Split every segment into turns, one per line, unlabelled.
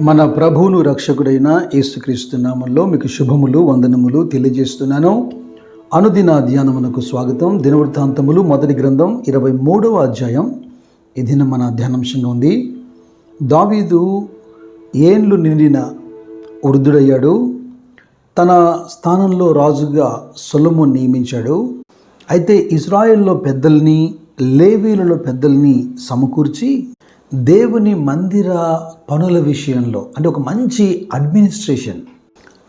మన ప్రభువును రక్షకుడైన యేసుక్రీస్తు నామంలో మీకు శుభములు వందనములు తెలియజేస్తున్నాను. అనుదిన ధ్యానమునకు స్వాగతం. దినవృత్తాంతములు మొదటి గ్రంథం ఇరవై మూడవ అధ్యాయం. ఇది మన ధ్యానాంశంగా ఉంది. దావీదు ఏండ్లు నిండిన వృద్ధుడయ్యాడు. తన స్థానంలో రాజుగా సొలము నియమించాడు. అయితే ఇజ్రాయెల్లో పెద్దల్ని లేవీలలో పెద్దల్ని సమకూర్చి దేవుని మందిర పనుల విషయంలో అంటే ఒక మంచి అడ్మినిస్ట్రేషన్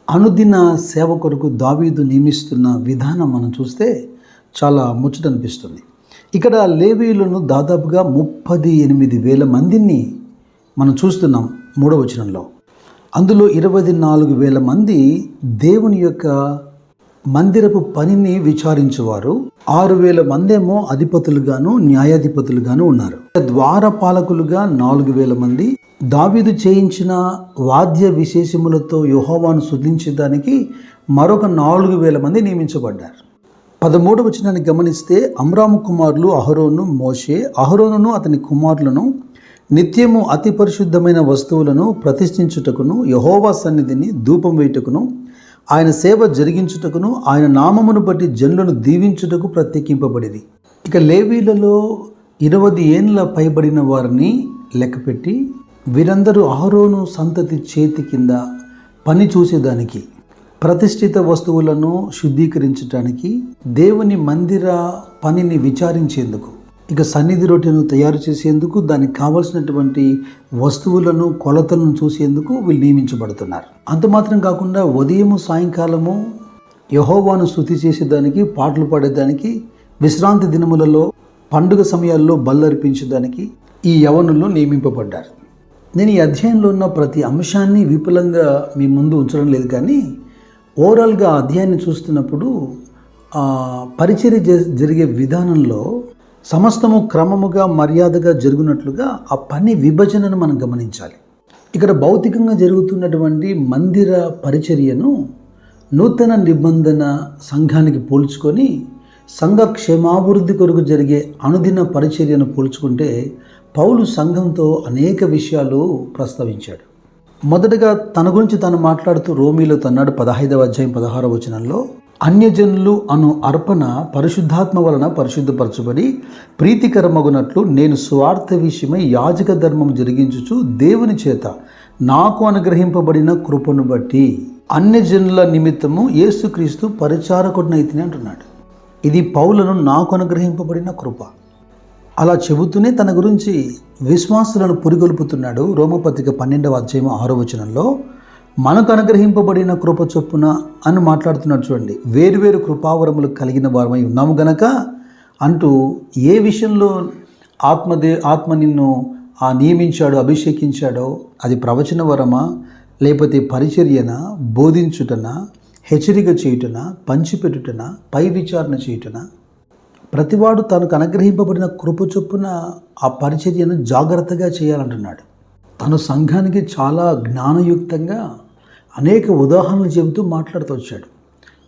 అనుదిన సేవ కొరకు దావీదు నియమిస్తున్న విధానం మనం చూస్తే చాలా ముచ్చట అనిపిస్తుంది ఇక్కడ లేవీలను దాదాపుగా ముప్పది ఎనిమిది వేల మందిని మనం చూస్తున్నాం మూడవ వచనంలో. అందులో ఇరవై నాలుగు వేల మంది దేవుని యొక్క మందిరపు పనిని విచారించేవారు. ఆరు వేల మందేమో అధిపతులుగాను న్యాయాధిపతులుగాను ఉన్నారు. ద్వారపాలకులుగా నాలుగు వేల మంది. దావీదు చేయించిన వాద్య విశేషములతో యుహోవాను శుద్ధించడానికి మరొక నాలుగు వేల మంది నియమించబడ్డారు. పదమూడు వచనాన్ని గమనిస్తే అమ్రాము కుమారులు అహరోను మోషే అహరోనును అతని కుమారులను నిత్యము అతి పరిశుద్ధమైన వస్తువులను ప్రతిష్ఠించుటకును యహోవా సన్నిధిని ధూపం వేయుటకును ఆయన సేవ జరిగించుటకును ఆయన నామమును బట్టి జనులను దీవించుటకు ప్రత్యేకింపబడింది ఇక లేవీలలో ఇరవై ఏండ్ల పైబడిన వారిని లెక్కపెట్టి వీరందరూ ఆహరోను సంతతి చేతి కింద పని చూసేదానికి ప్రతిష్ఠిత వస్తువులను శుద్ధీకరించడానికి దేవుని మందిర పనిని విచారించేందుకు. ఇక సన్నిధి రొట్టెను తయారు చేసేందుకు దానికి కావలసినటువంటి వస్తువులను కొలతలను చూసేందుకు వీళ్ళు నియమించబడుతున్నారు. అంత మాత్రం కాకుండా ఉదయము సాయంకాలము యహోవాను స్థుతి చేసేదానికి పాటలు పాడేదానికి విశ్రాంతి దినములలో పండుగ సమయాల్లో బల్లర్పించేదానికి ఈ యవనులు నియమింపబడ్డారు. నేను ఈ అధ్యాయంలో ఉన్న ప్రతి అంశాన్ని విపులంగా మీ ముందు ఉంచడం లేదు కానీ ఓవరాల్గా అధ్యాయాన్ని చూస్తున్నప్పుడు పరిచర్య జ- జరిగే విధానంలో సమస్తము క్రమముగా మర్యాదగా జరుగునట్లుగా ఆ పని విభజనను మనం గమనించాలి. ఇక్కడ భౌతికంగా జరుగుతున్నటువంటి మందిర పరిచర్యను నూతన నిబంధన సంఘానికి పోల్చుకొని సంఘ క్షేమాభివృద్ధి కొరకు జరిగే అనుదిన పరిచర్యను పోల్చుకుంటే పౌలు సంఘంతో అనేక విషయాలు ప్రస్తావించాడు. మొదటగా తన గురించి తాను మాట్లాడుతూ రోమిలో తన్నాడు పదహైదవ అధ్యాయం పదహారవ వచనంలో అన్యజనులు అను అర్పణ పరిశుద్ధాత్మ వలన పరిశుద్ధపరచబడి ప్రీతికరమగునట్లు నేను స్వార్థ విషయమై యాజక ధర్మం జరిగించుచు దేవుని చేత నాకు అనుగ్రహింపబడిన కృపను బట్టి అన్యజనుల నిమిత్తము యేసుక్రీస్తు పరిచారకుడినైతేనే అంటున్నాడు. ఇది పౌలను నాకు అనుగ్రహింపబడిన కృప. అలా చెబుతూనే తన గురించి విశ్వాసులను పురిగొల్పుతున్నాడు. రోమపత్రిక పన్నెండవ అధ్యాయం ఆరో వచనంలో మనకు అనుగ్రహింపబడిన కృప చొప్పున అని మాట్లాడుతున్నాడు చూడండి. వేరువేరు కృపావరములు కలిగిన వారమై ఉన్నాము గనక అంటూ ఏ విషయంలో ఆత్మదే ఆత్మ నిన్ను ఆ నియమించాడో అభిషేకించాడో అది ప్రవచన వరమా లేకపోతే పరిచర్యన బోధించుటనా హెచ్చరిక చేయుటన పంచిపెట్టుటన పై విచారణ చేయుటన? ప్రతివాడు తనకు అనుగ్రహింపబడిన కృప చొప్పున ఆ పరిచర్యను జాగ్రత్తగా చేయాలంటున్నాడు. తను సంఘానికి చాలా జ్ఞానయుక్తంగా అనేక ఉదాహరణలు చెబుతూ మాట్లాడుతూ వచ్చాడు.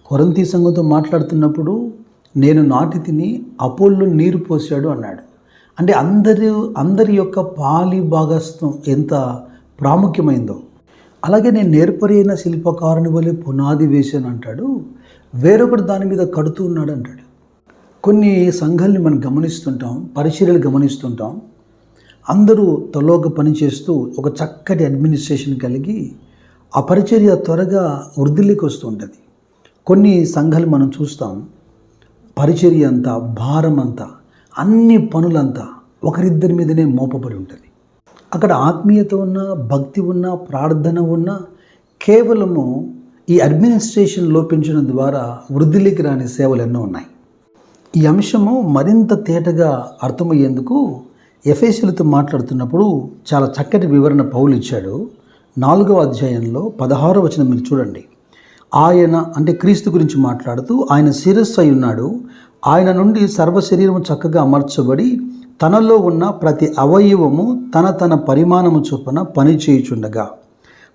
కొరంతి సంఘంతో మాట్లాడుతున్నప్పుడు నేను నాటి తిని అపోల్లో నీరు పోసాడు అన్నాడు. అంటే అందరి అందరి యొక్క పాలి భాగస్థం ఎంత ప్రాముఖ్యమైందో. అలాగే నేను నేర్పరి అయిన శిల్పకారుని వలె పునాది వేశాను అంటాడు. వేరొకడు దాని మీద కడుతూ ఉన్నాడు అంటాడు. కొన్ని సంఘాలని మనం గమనిస్తుంటాం పరిశీలన గమనిస్తుంటాం. అందరూ తలోక పని చేస్తూ ఒక చక్కటి అడ్మినిస్ట్రేషన్ కలిగి ఆ పరిచర్య త్వరగా వృద్ధిలోకి వస్తూ ఉంటుంది. కొన్ని సంఘాలు మనం చూస్తాం పరిచర్య అంతా భారం అంతా అన్ని పనులంతా ఒకరిద్దరి మీదనే మోపబడి ఉంటుంది. అక్కడ ఆత్మీయత ఉన్న భక్తి ఉన్న ప్రార్థన ఉన్న కేవలము ఈ అడ్మినిస్ట్రేషన్ లోపించడం ద్వారా వృద్ధిలోకి రాని సేవలు ఎన్నో ఉన్నాయి. ఈ అంశము మరింత తేటగా అర్థమయ్యేందుకు ఎఫ్ఎస్ఎలతో మాట్లాడుతున్నప్పుడు చాలా చక్కటి వివరణ పౌలు ఇచ్చాడు. నాలుగవ అధ్యాయంలో పదహారో వచనం మీరు చూడండి. ఆయన అంటే క్రీస్తు గురించి మాట్లాడుతూ ఆయన శిరస్సు అయి ఉన్నాడు. ఆయన నుండి సర్వ శరీరము చక్కగా అమర్చబడి తనలో ఉన్న ప్రతి అవయవము తన తన పరిమాణము చొప్పున పనిచేయుచుండగా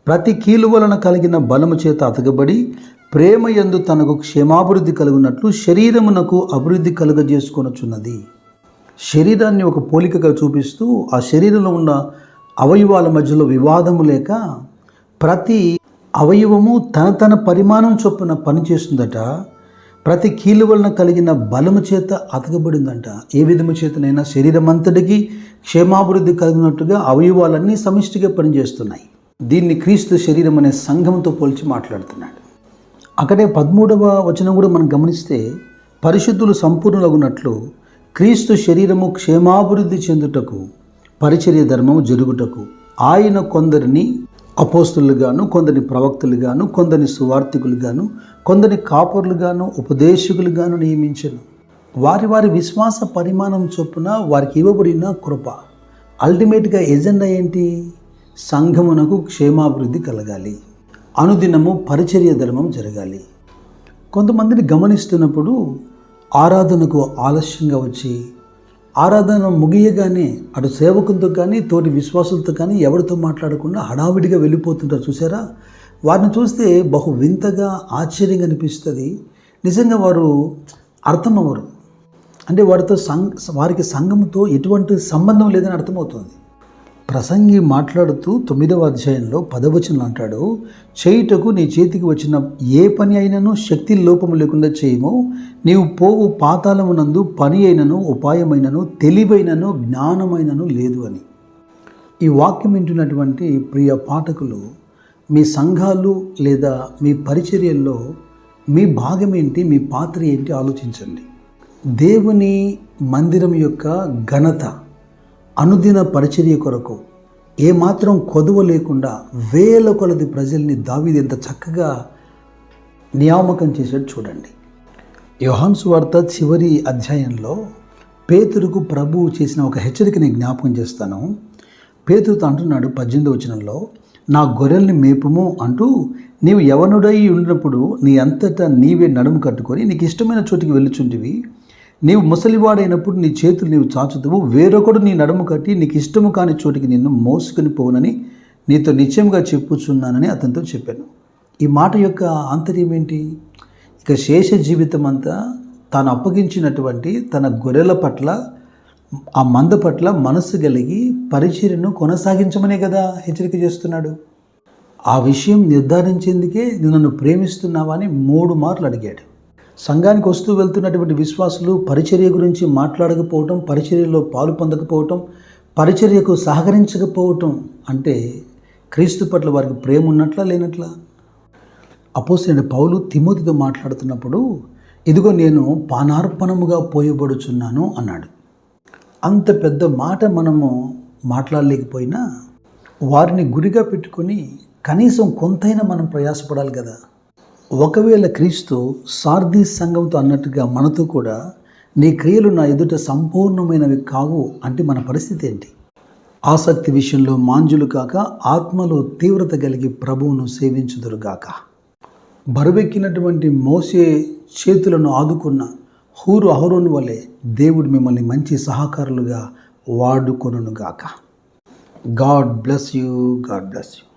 ప్రతి కీలు వలన కలిగిన బలము చేత అతకబడి ప్రేమ యందు తనకు క్షేమాభివృద్ధి కలుగునట్లు శరీరమునకు అభివృద్ధి కలుగజేసుకొనుచున్నది. శరీరాన్ని ఒక పోలికగా చూపిస్తూ ఆ శరీరంలో ఉన్న అవయవాల మధ్యలో వివాదము లేక ప్రతి అవయవము తన తన పరిమాణం చొప్పున పనిచేస్తుందట. ప్రతి కీలు వలన కలిగిన బలము చేత అతకబడిందంట. ఏ విధము చేతనైనా శరీరం అంతటికి క్షేమాభివృద్ధి కలిగినట్టుగా అవయవాలన్నీ సమిష్టిగా పనిచేస్తున్నాయి. దీన్ని క్రీస్తు శరీరం అనే సంఘంతో పోల్చి మాట్లాడుతున్నాడు. అక్కడే పదమూడవ వచనం కూడా మనం గమనిస్తే పరిశుద్ధులు సంపూర్ణులగునట్లు క్రీస్తు శరీరము క్షేమాభివృద్ధి చెందుటకు పరిచర్య ధర్మము జరుగుటకు ఆయన కొందరిని అపోస్తులుగాను కొందరిని ప్రవక్తలుగాను కొందరిని సువార్థికులుగాను కొందరిని కాపరులుగాను ఉపదేశకులుగాను నియమించను. వారి వారి విశ్వాస పరిమాణం చొప్పున వారికి ఇవ్వబడిన కృప. అల్టిమేట్గా ఎజెండా ఏంటి? సంఘమునకు క్షేమాభివృద్ధి కలగాలి. అనుదినము పరిచర్య ధర్మం జరగాలి. కొంతమందిని గమనిస్తున్నప్పుడు ఆరాధనకు ఆలస్యంగా వచ్చి ఆరాధన ముగియగానే అటు సేవకులతో కానీ తోటి విశ్వాసులతో కానీ ఎవరితో మాట్లాడకుండా హడావిడిగా వెళ్ళిపోతుంటారు. చూసారా వారిని చూస్తే బహు వింతగా ఆశ్చర్యంగా అనిపిస్తుంది. నిజంగా వారు అర్థం అంటే వారితో సంఘ వారికి సంఘంతో ఎటువంటి సంబంధం లేదని అర్థమవుతుంది. ప్రసంగి మాట్లాడుతూ తొమ్మిదవ అధ్యాయంలో పదవచనం అంటాడు చేయుటకు నీ చేతికి వచ్చిన ఏ పని అయినను శక్తి లోపము లేకుండా చేయము. నీవు పోవు పాతాళమునందు పని అయినను ఉపాయమైనను తెలివైనను జ్ఞానమైనను లేదు అని. ఈ వాక్యం వింటున్నటువంటి ప్రియ పాఠకులు మీ సంఘాలు లేదా మీ పరిచర్యల్లో మీ భాగం ఏంటి మీ పాత్ర ఏంటి ఆలోచించండి. దేవుని మందిరం యొక్క ఘనత అనుదిన పరిచర్య కొరకు ఏమాత్రం కొదువ లేకుండా వేల కొలది ప్రజల్ని దావీది ఎంత చక్కగా నియామకం చేశాడు చూడండి. యోహాన్స్ వార్త చివరి అధ్యాయంలో పేతురుకు ప్రభువు చేసిన ఒక హెచ్చరికని జ్ఞాపకం చేస్తాను. పేతురుతో అంటున్నాడు పద్దెనిమిది వచనంలో నా గొర్రెల్ని మేపుము అంటూ నీవు యవనుడై ఉండినప్పుడు నీ అంతటా నీవే నడుము కట్టుకొని నీకు ఇష్టమైన చోటికి వెళ్ళుచుంటివి నీవు ముసలివాడైనప్పుడు నీ చేతులు నీవు చాచుతావు వేరొకడు నీ నడుము కట్టి నీకు ఇష్టము కాని చోటికి నిన్ను మోసుకొని పోనని నీతో నిత్యంగా చెప్పుచున్నానని అతనితో చెప్పాను. ఈ మాట యొక్క ఆంతర్యం ఏంటి? ఇక శేష జీవితం అంతా తాను అప్పగించినటువంటి తన గొర్రెల పట్ల ఆ మంద పట్ల మనస్సు కలిగి పరిచర్యను కొనసాగించమనే కదా హెచ్చరిక చేస్తున్నాడు. ఆ విషయం నిర్ధారించేందుకే నువ్వు నన్ను ప్రేమిస్తున్నావా అని మూడు మార్లు అడిగాడు. సంఘానికి వస్తూ వెళ్తున్నటువంటి విశ్వాసులు పరిచర్య గురించి మాట్లాడకపోవటం పరిచర్యలో పాలు పొందకపోవటం పరిచర్యకు సహకరించకపోవటం అంటే క్రీస్తు పట్ల వారికి ప్రేమ ఉన్నట్లా లేనట్లా? అపోసిన పౌలు తిమోతితో మాట్లాడుతున్నప్పుడు ఇదిగో నేను పానార్పణముగా పోయబడుచున్నాను అన్నాడు. అంత పెద్ద మాట మనము మాట్లాడలేకపోయినా వారిని గురిగా పెట్టుకొని కనీసం కొంతైనా మనం ప్రయాసపడాలి కదా? ఒకవేళ క్రీస్తు సార్ది సంఘంతో అన్నట్టుగా మనతో కూడా నీ క్రియలు నా ఎదుట సంపూర్ణమైనవి కావు అంటే మన పరిస్థితి ఏంటి? ఆసక్తి విషయంలో మాంజులు కాక ఆత్మలో తీవ్రత కలిగి ప్రభువును సేవించుదురుగాక. బరువెక్కినటువంటి మోసే చేతులను ఆదుకున్న హూరు అహరోను వలె దేవుడు మిమ్మల్ని మంచి సహకారులుగా వాడుకొనుగాక God bless you God bless you.